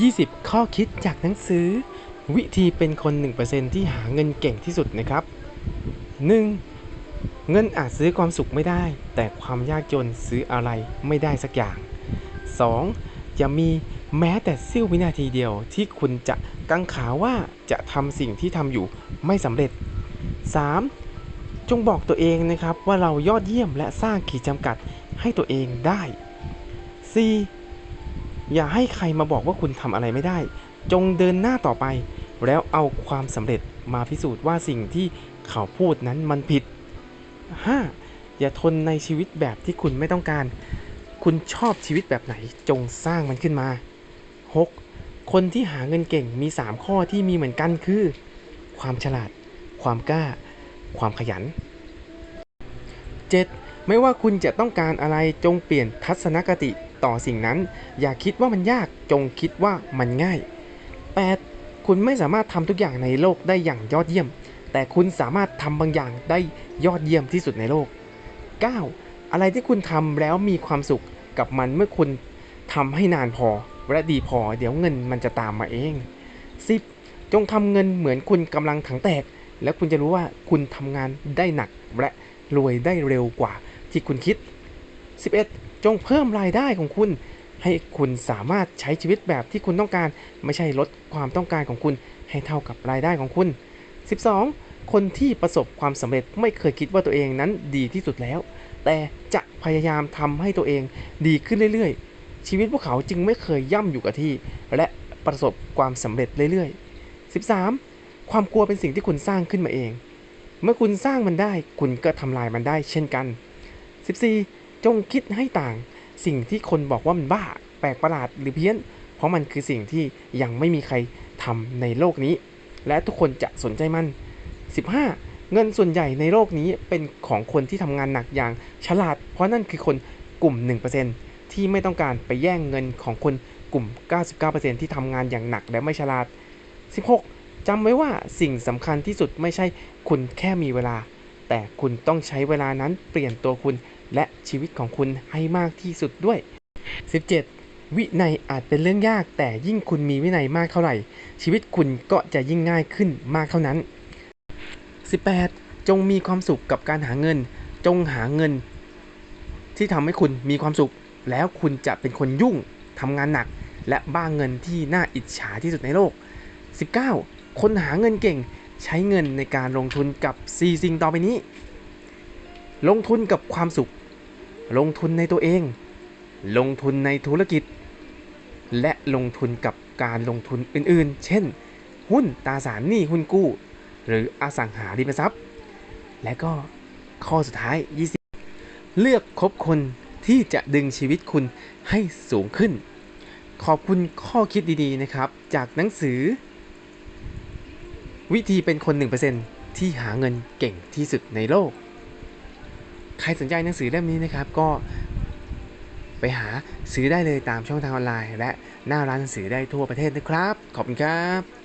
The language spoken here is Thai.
20 ข้อคิดจากหนังสือ วิธีเป็นคน 1%ที่หาเงินเก่งที่สุดนะครับ 1. เงินอาจซื้อความสุขไม่ได้ แต่ความยากจนซื้ออะไรไม่ได้สักอย่าง 2. อย่ามีแม้แต่เสี้ยววินาทีเดียวที่คุณจะกังขาว่าจะทำสิ่งที่ทำอยู่ไม่สำเร็จ 3. จงบอกตัวเองนะครับว่าเรายอดเยี่ยมและสร้างขีดจำกัดให้ตัวเองได้ 4. อย่าให้ใครมาบอกว่าคุณทำอะไรไม่ได้ จงเดินหน้าต่อไป แล้วเอาความสำเร็จมาพิสูจน์ว่าสิ่งที่เขาพูดนั้นมันผิด 5. อย่าทนในชีวิตแบบที่คุณไม่ต้องการ คุณชอบชีวิตแบบไหนจงสร้างมันขึ้นมา 6. คนที่หาเงินเก่งมี 3 ข้อที่มีเหมือนกันคือ ความฉลาด ความกล้า ความขยัน 7. ไม่ว่าคุณจะต้องการอะไรจงเปลี่ยนทัศนคติ ต่อสิ่งนั้น อย่าคิดว่ามันยากจงคิดว่ามันง่าย 8. คุณไม่สามารถทำทุกอย่างในโลกได้อย่างยอดเยี่ยม แต่คุณสามารถทำบางอย่างได้ยอดเยี่ยมที่สุดในโลก 9. อะไรที่คุณทำแล้วมีความสุขกับมันเมื่อคุณทำให้นานพอและดีพอ เดี๋ยวเงินมันจะตามมาเอง 10. จงทำเงินเหมือนคุณกำลังถังแตก แล้วคุณจะรู้ว่าคุณทำงานได้หนักและรวยได้เร็วกว่าที่คุณคิด 11. จงเพิ่มรายได้ของคุณ ให้คุณสามารถใช้ชีวิตแบบที่คุณต้องการ ไม่ใช่ลดความต้องการของคุณให้เท่ากับรายได้ของคุณ 12. คนที่ประสบความสำเร็จไม่เคยคิดว่าตัวเองนั้นดีที่สุดแล้ว แต่จะพยายามทำให้ตัวเองดีขึ้นเรื่อยๆ ชีวิตพวกเขาจึงไม่เคยย่ำอยู่กับที่ และประสบความสำเร็จเรื่อยๆ 13. ความกลัวเป็นสิ่งที่คุณสร้างขึ้นมาเอง เมื่อคุณสร้างมันได้ คุณก็ทำลายมันได้เช่นกัน 14. จงคิดให้ต่างสิ่งที่คนบอกว่ามันบ้าแปลกประหลาดหรือเพี้ยน เพราะมันคือสิ่งที่ยังไม่มีใครทำในโลกนี้ และทุกคนจะสนใจมัน 15. เงินส่วนใหญ่ในโลกนี้เป็นของคนที่ทำงานหนักอย่างฉลาด เพราะนั่นคือคนกลุ่ม 1%ที่ไม่ต้องการไปแย่งเงินของคนกลุ่ม 99%ที่ทำงานอย่างหนักและไม่ฉลาด 16. จำไว้ว่าสิ่งสำคัญที่สุดไม่ใช่คุณแค่มีเวลา แต่คุณต้องใช้เวลานั้นเปลี่ยนตัวคุณ และชีวิตของคุณให้มากที่สุดด้วย 17. วินัยอาจเป็นเรื่องยาก แต่ยิ่งคุณมีวินัยมากเท่าไหร่ ชีวิตคุณก็จะยิ่งง่ายขึ้นมากเท่านั้น 18. จงมีความสุขกับการหาเงิน จงหาเงิน ที่ทำให้คุณมีความสุข แล้วคุณจะเป็นคนยุ่งทำงานหนัก และบ้าเงินที่น่าอิจฉาที่สุดในโลก 19. คนหาเงินเก่งใช้เงินในการลงทุนกับ 4 สิ่งต่อไปนี้ ลงทุนกับความสุข ลงทุนในตัวเอง ลงทุนในธุรกิจ และลงทุนกับการลงทุนอื่นๆ เช่น หุ้นตราสารหนี้หุ้นกู้ หรืออสังหาริมทรัพย์ และก็ข้อสุดท้าย 20 เลือกคบคนที่จะดึงชีวิตคุณให้สูงขึ้น ขอบคุณข้อคิดดีๆนะครับ จากหนังสือ วิธีเป็นคน 1%ที่หาเงินเก่งที่สุดในโลก ใครสนใจหนังสือเล่มนี้นะครับ ก็ไปหาซื้อได้เลยตามช่องทางออนไลน์ และหน้าร้านหนังสือได้ทั่วประเทศนะครับ ขอบคุณครับ